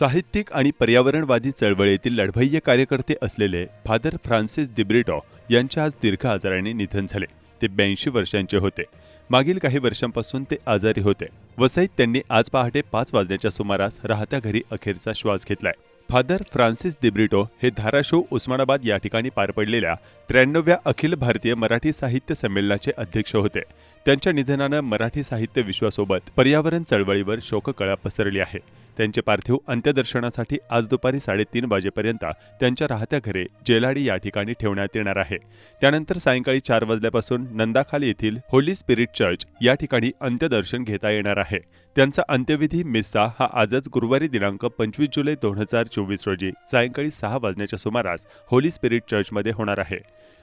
साहित्यिक आणि पर्यावरणवादी चळवळीतील लढभय्य कार्यकर्ते असलेले फादर फ्रान्सिस दिब्रिटो यांच्या आज दीर्घ आजाराने निधन झाले. ते ब्याऐंशी वर्षांचे होते. मागील काही वर्षांपासून ते आजारी होते वसईत त्यांनी आज पहाटे पाच वाजण्याच्या सुमारास राहत्या घरी अखेरचा श्वास घेतलाय. फादर फ्रान्सिस दिब्रिटो हे धाराशिव उस्मानाबाद या ठिकाणी पार पडलेल्या त्र्याण्णव्या अखिल भारतीय मराठी साहित्य संमेलनाचे अध्यक्ष होते. त्यांच्या निधनानं मराठी साहित्य विश्वासोबत पर्यावरण चळवळीवर शोककळा पसरली आहे. त्यांचे पार्थिव अंत्यदर्शनासाठी आज दुपारी साडेतीन वाजेपर्यंत त्यांच्या राहत्या घरे जेलाडी या ठिकाणी ठेवण्यात येणार आहे. त्यानंतर सायंकाळी चार वाजल्यापासून नंदाखाली येथील होली स्पिरिट चर्च या ठिकाणी अंत्यदर्शन घेता येणार आहे. त्यांचा अंत्यविधी मिस्सा हा आजच गुरुवारी दिनांक पंचवीस जुलै दोन हजार चोवीस रोजी सायंकाळी सहा वाजण्याच्या सुमारास होली स्पिरिट चर्चमध्ये होणार आहे.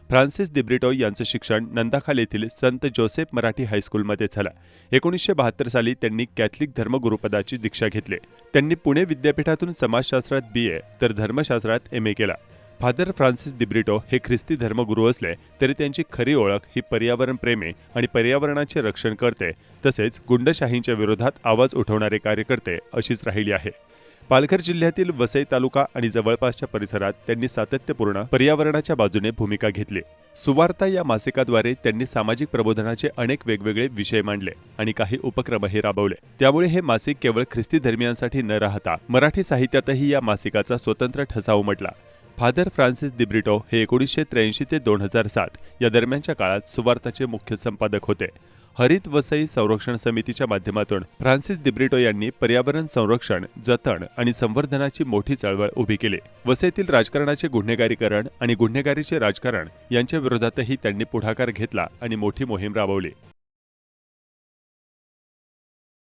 फ्रान्सिस दिब्रिटो यांचं शिक्षण नंदाखाल येथील संत जोसेफ मराठी हायस्कूलमध्ये झालं. एकोणीसशे बहात्तर साली त्यांनी कॅथलिक धर्मगुरुपदाची दीक्षा घेतली. त्यांनी पुणे विद्यापीठातून समाजशास्त्रात बी ए तर धर्मशास्त्रात एम ए केला. फादर फ्रान्सिस दिब्रिटो हे ख्रिस्ती धर्मगुरू असले तरी त्यांची खरी ओळख ही पर्यावरण प्रेमी आणि पर्यावरणाचे रक्षण करते. तसेच गुंडशाहींच्या विरोधात आवाज उठवणारे कार्यकर्ते अशीच राहिली आहे. पालघर जिल्ह्यातील वसई तालुका आणि जवळपासच्या परिसरात त्यांनी सातत्यपूर्ण पर्यावरणाच्या बाजूने भूमिका घेतली. सुवार्ता या मासिकाद्वारे त्यांनी सामाजिक प्रबोधनाचे अनेक वेगवेगळे विषय मांडले आणि काही उपक्रमही राबवले. त्यामुळे हे मासिक केवळ ख्रिस्ती धर्मियांसाठी न राहता मराठी साहित्यातही या मासिकाचा स्वतंत्र ठसा उमटला. फादर फ्रान्सिस दिब्रिटो हे एकोणीसशे त्र्याऐंशी ते दोन हजार सात या दरम्यानच्या काळात सुवार्ताचे मुख्य संपादक होते. हरित वसई संरक्षण समितीच्या माध्यमातून फ्रान्सिस दिब्रिटो यांनी पर्यावरण संरक्षण जतन आणि संवर्धनाची मोठी चळवळ उभी केली. वसईतील राजकारणाचे गुन्हेगारीकरण आणि गुन्हेगारीचे राजकारण यांच्या विरोधातही त्यांनी पुढाकार घेतला आणि मोठी मोहीम राबवली.